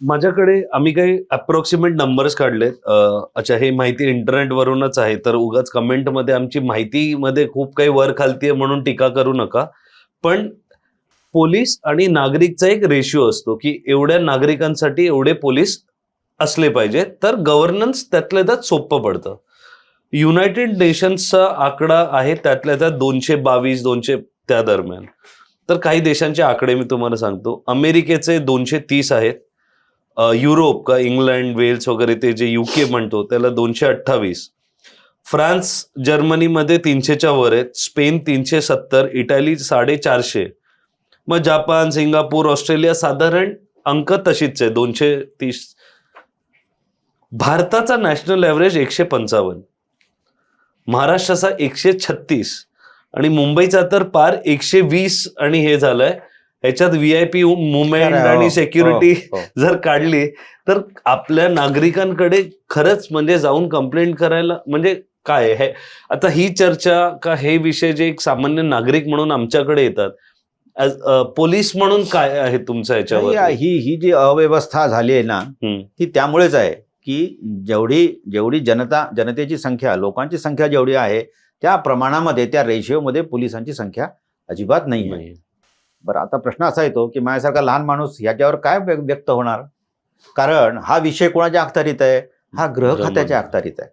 माझ्याकडे आम्ही काही अप्रॉक्सिमेट नंबर्स काढलेत. अच्छा हे माहिती इंटरनेट वरूनच आहे तर उगाच कमेंटमध्ये आमची माहितीमध्ये खूप काही वर खालतीये म्हणून टीका करू नका. पण पोलीस आणि नागरिकचा एक रेशिओ असतो की एवढ्या नागरिकांसाठी एवढे पोलीस असले पाहिजे तर गव्हर्नन्स त्यातल्या त्यात सोपं पडतं. युनायटेड नेशन्सचा आकडा आहे त्यातल्या त्यात दोनशे बावीस दोनशे त्या दरम्यान. तर काही देशांचे आकडे मी तुम्हाला सांगतो. अमेरिकेचे दोनशे तीस आहेत. युरोप का इंग्लंड वेल्स वगैरे ते जे युके म्हणतो त्याला दोनशे अठ्ठावीस. फ्रान्स जर्मनीमध्ये तीनशेच्या वर आहेत स्पेन तीनशे सत्तर इटाली साडेचारशे. मग जापान सिंगापूर ऑस्ट्रेलिया साधारण अंक तशीच आहे दोनशे तीस. भारताचा नॅशनल ॲव्हरेज एकशे पंचावन्न. महाराष्ट्राचा एकशे छत्तीस. आणि मुंबईचा तर पार एकशे वीस आणि हे झालंय ह्याच्यात व्ही आय पी मुवमेंट आणि हो, सेक्युरिटी हो, हो. जर काढली तर आपल्या नागरिकांकडे खरंच म्हणजे जाऊन कंप्लेंट करायला म्हणजे काय हे आता ही चर्चा का हे विषय जे एक सामान्य नागरिक म्हणून आमच्याकडे येतात पोलीस म्हणून काय आहे तुमचं याच्यावर ही ही जी अव्यवस्था झाली आहे ना. ती त्यामुळेच आहे की जेवढी जेवढी जनता जनतेची संख्या लोकांची संख्या जेवढी आहे त्या प्रमाणामध्ये त्या रेशिओमध्ये पोलिसांची संख्या अजिबात नाही आहे. बरं आता प्रश्न असा येतो की माझ्यासारखा लहान माणूस याच्यावर काय व्य- व्यक्त होणार? कारण हा विषय कोणाच्या अखत्यारीत आहे? हा गृह खात्याच्या अखत्यारीत आहे.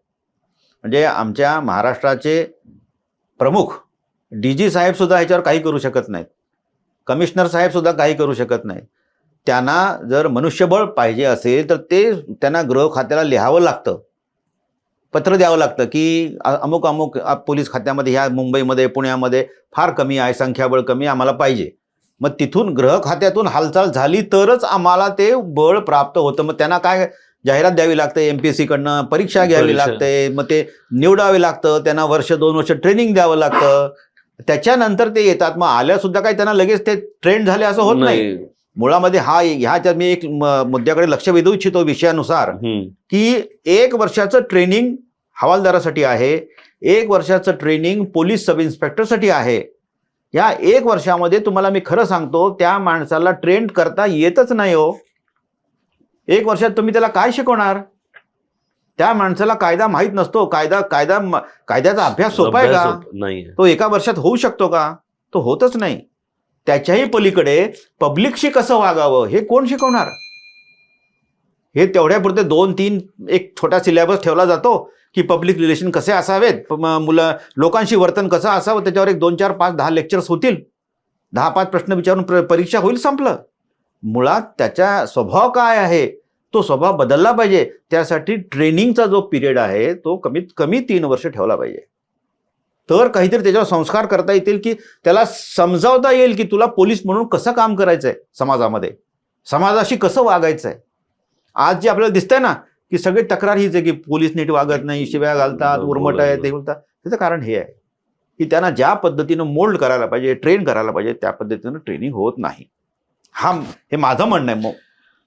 म्हणजे आमच्या महाराष्ट्राचे प्रमुख डी जी साहेब सुद्धा ह्याच्यावर काही करू शकत नाहीत. कमिशनर साहेब सुद्धा काही करू शकत नाहीत. त्यांना जर मनुष्यबळ पाहिजे असेल तर ते त्यांना गृह खात्याला लिहावं लागतं. पत्र द्यावं लागतं की अमुक अमुक पोलीस खात्यामध्ये ह्या मुंबईमध्ये पुण्यामध्ये फार कमी आहे संख्याबळ कमी आम्हाला पाहिजे. मग तिथून गृह खात्यातून हालचाल झाली तरच आम्हाला ते बळ प्राप्त होतं. मग त्यांना काय जाहिरात द्यावी लागते एम पी एस सीकडनं परीक्षा घ्यावी. लागते मग ते निवडावे लागतं त्यांना वर्ष दोन वर्ष ट्रेनिंग द्यावं लागतं. त्याच्यानंतर ते येतात. मग आल्या सुद्धा काही त्यांना लगेच ते ट्रेंड झाले असं होत नाही. मुळामध्ये हा ह्याच्यात मी एक मुद्द्याकडे लक्ष वेधू इच्छितो विषयानुसार. की एक वर्षाचं ट्रेनिंग हवालदारासाठी आहे एक वर्षाचं ट्रेनिंग पोलीस सब इन्स्पेक्टरसाठी आहे. या एक वर्षामध्ये तुम्हाला मी खरं सांगतो त्या माणसाला ट्रेन करता येतच नाही हो. एक वर्षात तुम्ही त्याला काय शिकवणार? त्या माणसाला कायदा माहीत नसतो. कायदा कायदा कायद्याचा अभ्यास सोपा आहे का? नाहीये तो एका वर्षात होऊ शकतो का? तो होतच नाही. त्याच्याही पलीकडे पब्लिकशी कसं वागावं हे कोण शिकवणार? हे तेवढ्यापुरते दोन तीन एक छोटा सिलेबस ठेवला जातो. की पब्लिक रिलेशन कसे असावेत? मुलं लोकांशी वर्तन कसं असावं? त्याच्यावर एक दोन चार पाच दहा लेक्चर्स होतील. दहा पाच प्रश्न विचारून प्र- परीक्षा होईल संपलं. मुळात त्याचा स्वभाव काय आहे? तो स्वभाव बदलला पाहिजे. त्यासाठी ट्रेनिंगचा जो पिरियड आहे तो कमीत कमी तीन वर्ष ठेवला पाहिजे. तर काहीतरी त्याच्यावर संस्कार करता येतील की त्याला समजावता येईल की तुला पोलीस म्हणून कसं काम करायचं आहे समाजामध्ये? समाजाशी कसं वागायचं आहे आज जे आपल्याला दिसतंय ना की सगळी तक्रार हीच आहे की पोलीस नीट वागत नाही शिव्या घालतात उर्मट आहे ते बोलतात. त्याचं कारण हे आहे की त्यांना ज्या पद्धतीनं मोल्ड करायला पाहिजे ट्रेन करायला पाहिजे त्या पद्धतीनं ट्रेनिंग होत नाही. हा हे माझं म्हणणं आहे मग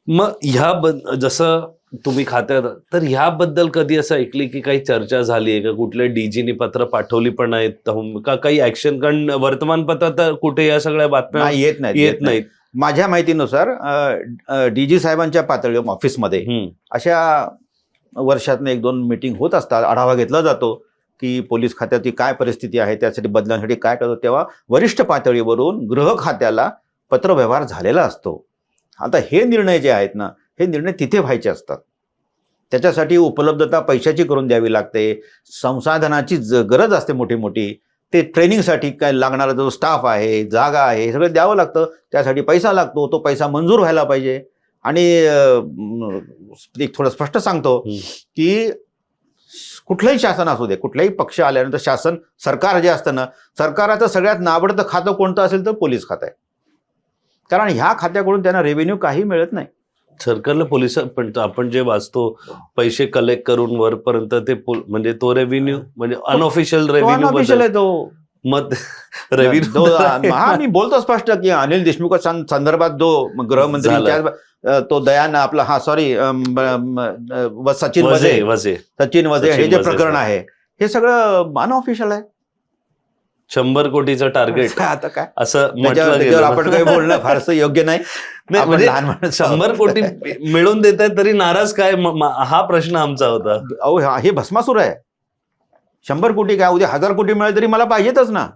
मग ह्या बद- जसं तुम्ही खात्यात तर ह्याबद्दल कधी असं ऐकली की काही चर्चा झाली आहे का? कुठल्या डीजीनी पत्र पाठवली पण आहेत का काही ऍक्शन कारण वर्तमानपत्रात तर कुठे या सगळ्या बातम्या नाही येत नाहीत येत नाहीत. माझ्या माहितीनुसार डी जी साहेबांच्या पातळी ऑफिसमध्ये. अशा वर्षातनं एक दोन मीटिंग होत असतात. आढावा घेतला जातो की पोलीस खात्याची काय परिस्थिती आहे त्यासाठी बदलांसाठी काय करतो तेव्हा वरिष्ठ पातळीवरून गृह खात्याला पत्रव्यवहार झालेला असतो. आता हे निर्णय जे आहेत ना हे निर्णय तिथे व्हायचे असतात. त्याच्यासाठी उपलब्धता पैशाची करून द्यावी लागते. संसाधनाची ज गरज असते मोठी मोठी ते ट्रेनिंगसाठी काय लागणारा जो स्टाफ आहे जागा आहे हे सगळं द्यावं लागतं. त्यासाठी पैसा लागतो तो पैसा मंजूर व्हायला पाहिजे. आणि एक थोडं स्पष्ट सांगतो. की कुठलंही शासन असू दे कुठलाही पक्ष आल्यानंतर शासन सरकार जे असतं ना सरकाराचं सगळ्यात नाबडतं खातं कोणतं असेल तर पोलीस खातं आहे. कारण ह्या खात्याकडून त्यांना रेव्हेन्यू काही मिळत नाही. सरकारला पोलीस पण आपण जे वाचतो पैसे कलेक्ट करून वरपर्यंत ते म्हणजे तो रेव्हेन्यू म्हणजे अनऑफिशियल रेव्हेन्यू आहे तो. मत रेव्हेन्यू हा मी बोलतो स्पष्ट की अनिल देशमुख संदर्भात जो गृहमंत्री तो दयान आपला हा सॉरी सचिन वजे सचिन वजे हे जे प्रकरण. आहे हे सगळं अनऑफिशियल आहे. शंभर कोटीचं टार्गेट आता काय? असं म्हटलं आपण काही बोलणं फारसं योग्य नाही. म्हणजे. शंभर कोटी मिळून देत आहेत तरी नाराज काय? हा प्रश्न आमचा होता. अहो हा- भस्मासूर आहे. शंभर कोटी काय? उद्या हजार कोटी मिळाले तरी मला पाहिजेतच ना.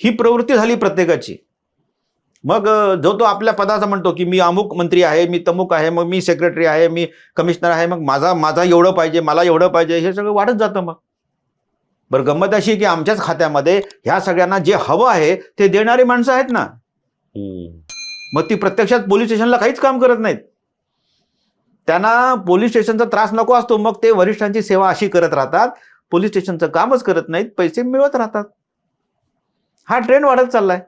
ही प्रवृत्ती झाली प्रत्येकाची. मग जो तो आपल्या पदाचा म्हणतो की मी अमुक मंत्री आहे मी तमुक आहे मग मी सेक्रेटरी आहे मी कमिशनर आहे मग माझा माझा एवढं पाहिजे मला एवढं पाहिजे हे सगळं वाढत जातं मग. बरं गंमत अशी की आमच्याच खात्यामध्ये ह्या सगळ्यांना जे हवं आहे ते देणारी माणसं आहेत ना. मग ती प्रत्यक्षात पोलीस स्टेशनला काहीच काम करत नाहीत. त्यांना पोलीस स्टेशनचा त्रास नको असतो मग ते वरिष्ठांची सेवा अशी करत राहतात. पोलीस स्टेशनचं कामच करत नाहीत पैसे मिळवत राहतात. हा ट्रेंड वाढत चाललाय.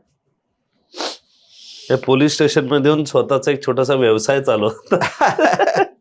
पोलीस स्टेशनमध्ये स्वतःचा एक छोटासा व्यवसाय चालू होता.